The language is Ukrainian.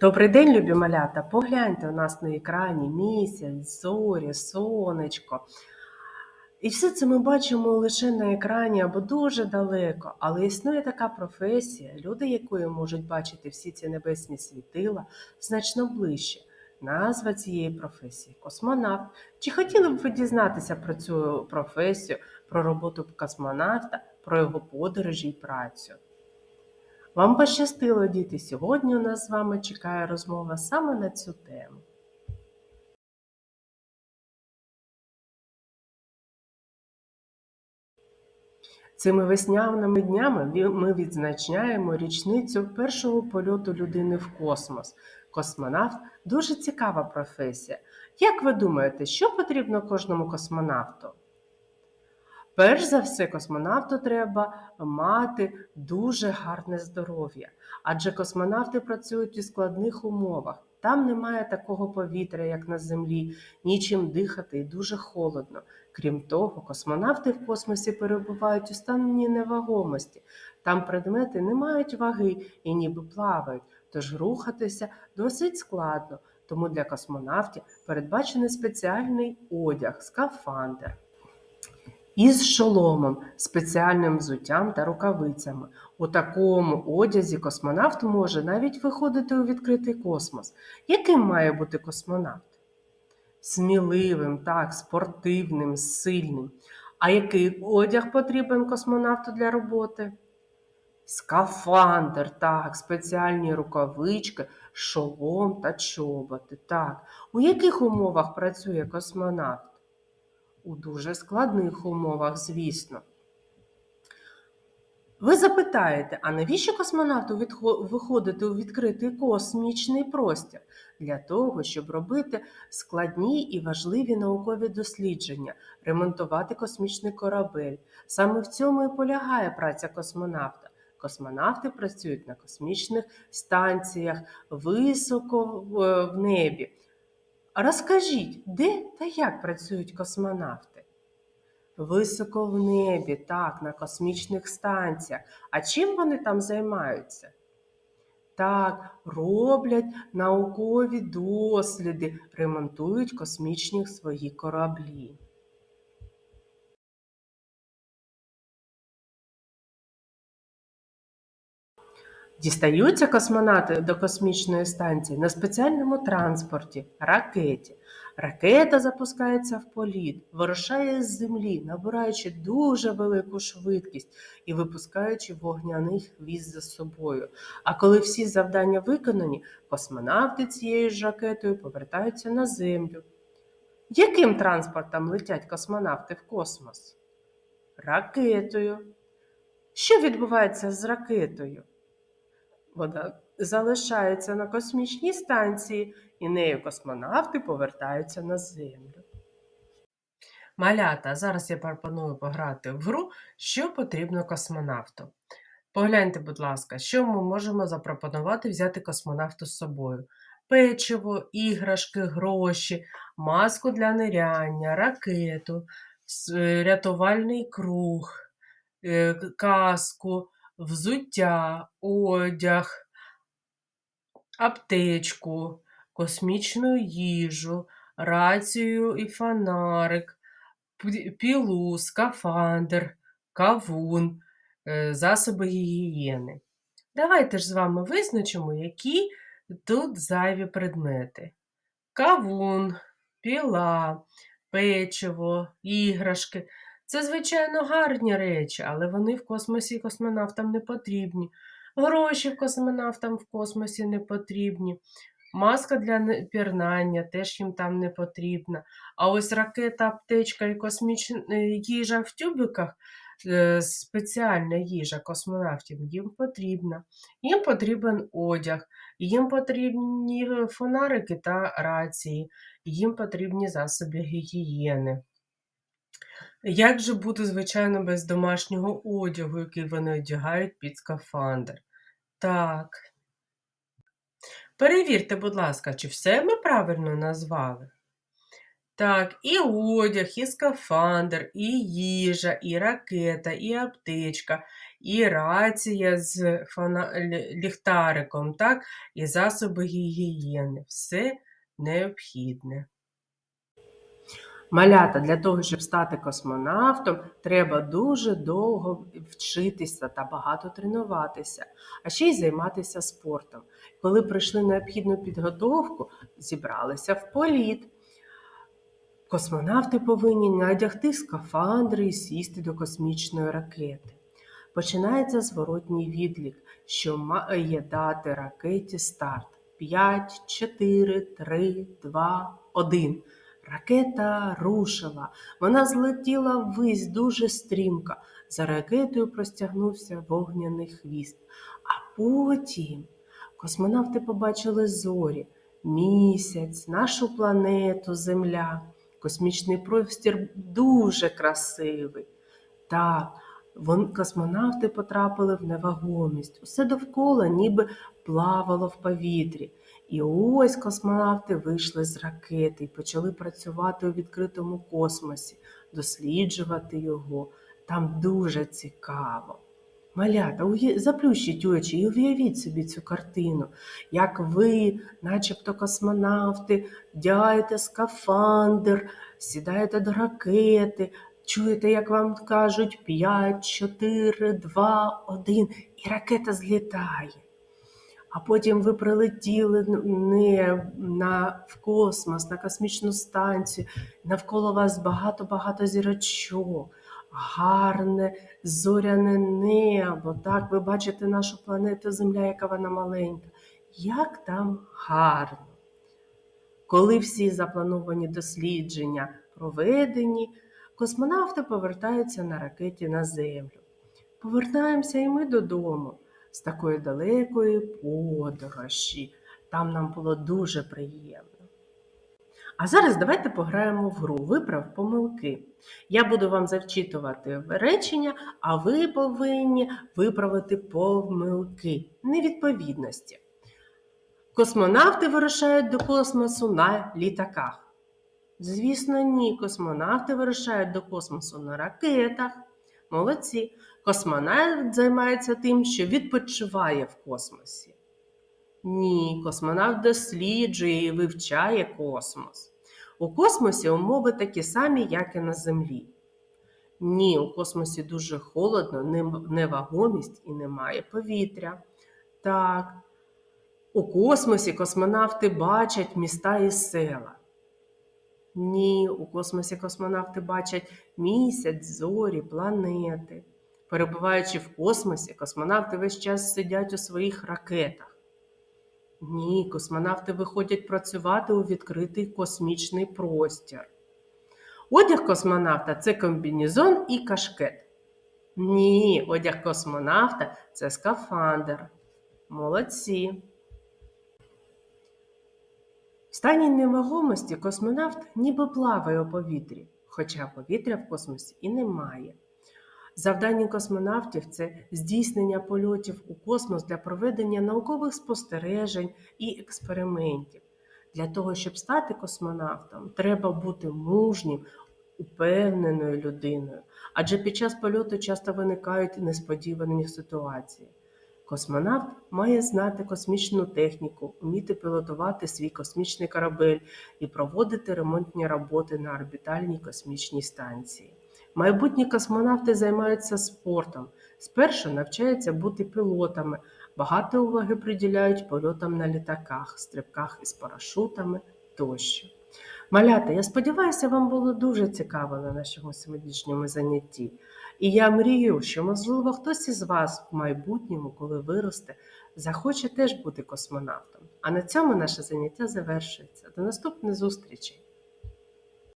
Добрий день, любі малята! Погляньте у нас на екрані місяць, зорі, сонечко. І все це ми бачимо лише на екрані або дуже далеко. Але існує така професія, люди якої можуть бачити всі ці небесні світила значно ближче. Назва цієї професії космонавт. Чи хотіли б ви дізнатися про цю професію, про роботу космонавта, про його подорожі і працю? Вам пощастило, діти! Сьогодні у нас з вами чекає розмова саме на цю тему. Цими весняними днями ми відзначаємо річницю першого польоту людини в космос. Космонавт дуже цікава професія. Як ви думаєте, що потрібно кожному космонавту? Перш за все, космонавту треба мати дуже гарне здоров'я, адже космонавти працюють у складних умовах. Там немає такого повітря, як на землі, нічим дихати і дуже холодно. Крім того, космонавти в космосі перебувають у стані невагомості. Там предмети не мають ваги і ніби плавають, тож рухатися досить складно. Тому для космонавтів передбачений спеціальний одяг, скафандр із шоломом, спеціальним взуттям та рукавицями. У такому одязі космонавт може навіть виходити у відкритий космос. Яким має бути космонавт? Сміливим, так, спортивним, сильним. А який одяг потрібен космонавту для роботи? Скафандр, так, спеціальні рукавички, шолом та чоботи. Так. У яких умовах працює космонавт? У дуже складних умовах, звісно. Ви запитаєте, а навіщо космонавту виходити у відкритий космічний простір? Для того, щоб робити складні і важливі наукові дослідження, ремонтувати космічний корабель. Саме в цьому і полягає праця космонавта. Космонавти працюють на космічних станціях високо е, в небі. Розкажіть, де та як працюють космонавти? Високо в небі, так, на космічних станціях. А чим вони там займаються? Так, роблять наукові досліди, ремонтують космічні свої кораблі. Дістаються космонавти до космічної станції на спеціальному транспорті ракеті. Ракета запускається в політ, вирушає з землі, набираючи дуже велику швидкість і випускаючи вогняний хвіст за собою. А коли всі завдання виконані, космонавти цією ж ракетою повертаються на землю. Яким транспортом летять космонавти в космос? Ракетою. Що відбувається з ракетою? Вона залишається на космічній станції, і нею космонавти повертаються на Землю. Малята, зараз я пропоную пограти в гру, що потрібно космонавту. Погляньте, будь ласка, що ми можемо запропонувати взяти космонавту з собою: печиво, іграшки, гроші, маску для ниряння, ракету, рятувальний круг, е, каску, взуття, одяг, аптечку, космічну їжу, рацію і фонарик, пілу, скафандр, кавун, е, засоби гігієни. Давайте ж з вами визначимо, які тут зайві предмети. Кавун, піла, печиво, іграшки. Це, звичайно, гарні речі, але вони в космосі космонавтам не потрібні. Гроші космонавтам в космосі не потрібні. Маска для пірнання теж їм там не потрібна. А ось ракета, аптечка і космічна їжа в тюбиках, е, спеціальна їжа космонавтів їм потрібна. Їм потрібен одяг, їм потрібні фонарики та рації, їм потрібні засоби гігієни. Як же бути, звичайно, без домашнього одягу, який вони одягають під скафандр? Так. Перевірте, будь ласка, чи все ми правильно назвали? Так, і одяг, і скафандр, і їжа, і ракета, і аптечка, і рація з фона... ліхтариком, так, і засоби гігієни. Все необхідне. Малята, для того, щоб стати космонавтом, треба дуже довго вчитися та багато тренуватися, а ще й займатися спортом. Коли пройшли необхідну підготовку, зібралися в політ. Космонавти повинні надягти скафандри і сісти до космічної ракети. Починається зворотній відлік, що має дати ракеті старт. 5, 4, 3, 2, 1. Ракета рушила. Вона злетіла ввись дуже стрімко. За ракетою простягнувся вогняний хвіст. А потім космонавти побачили зорі, місяць, нашу планету, Земля. Космічний простір дуже красивий. Так, вон, космонавти потрапили в невагомість. Усе довкола ніби плавало в повітрі. І ось космонавти вийшли з ракети і почали працювати у відкритому космосі, досліджувати його. Там дуже цікаво. Малята, заплющіть очі і уявіть собі цю картину, як ви, начебто космонавти, вдягаєте скафандр, сідаєте до ракети, чуєте, як вам кажуть 5, 4, 2, 1, і ракета злітає. А потім ви прилетіли не на, в космос, на космічну станцію, навколо вас багато-багато зірочок, гарне зоряне небо. Так, ви бачите нашу планету Земля, яка вона маленька. Як там гарно! Коли всі заплановані дослідження проведені, космонавти повертаються на ракеті на Землю. Повертаємося і ми додому з такої далекої подорожі. Там нам було дуже приємно. А зараз давайте пограємо в гру Виправ помилки. Я буду вам зачитувати речення, а ви повинні виправити помилки невідповідності. Космонавти вирушають до космосу на літаках. Звісно, ні. Космонавти вирушають до космосу на ракетах. Молодці. Космонавт займається тим, що відпочиває в космосі. Ні, космонавт досліджує і вивчає космос. У космосі умови такі самі, як і на Землі. Ні, у космосі дуже холодно, невагомість і немає повітря. Так, у космосі космонавти бачать міста і села. Ні, у космосі космонавти бачать місяць, зорі, планети. Перебуваючи в космосі, космонавти весь час сидять у своїх ракетах. Ні, космонавти виходять працювати у відкритий космічний простір. Одяг космонавта це комбінезон і кашкет. Ні, одяг космонавта це скафандр. Молодці. В стані невагомості космонавт ніби плаває у повітрі, хоча повітря в космосі і немає. Завдання космонавтів це здійснення польотів у космос для проведення наукових спостережень і експериментів. Для того, щоб стати космонавтом, треба бути мужнім, упевненою людиною, адже під час польоту часто виникають несподівані ситуації. Космонавт має знати космічну техніку, вміти пілотувати свій космічний корабель і проводити ремонтні роботи на орбітальній космічній станції. Майбутні космонавти займаються спортом. Спершу навчаються бути пілотами, багато уваги приділяють польотам на літаках, стрибках із парашутами тощо. Малята, я сподіваюся, вам було дуже цікаво на нашому сьогоднішньому занятті. І я мрію, що, можливо, хтось із вас в майбутньому, коли виросте, захоче теж бути космонавтом. А на цьому наше заняття завершується. До наступної зустрічі!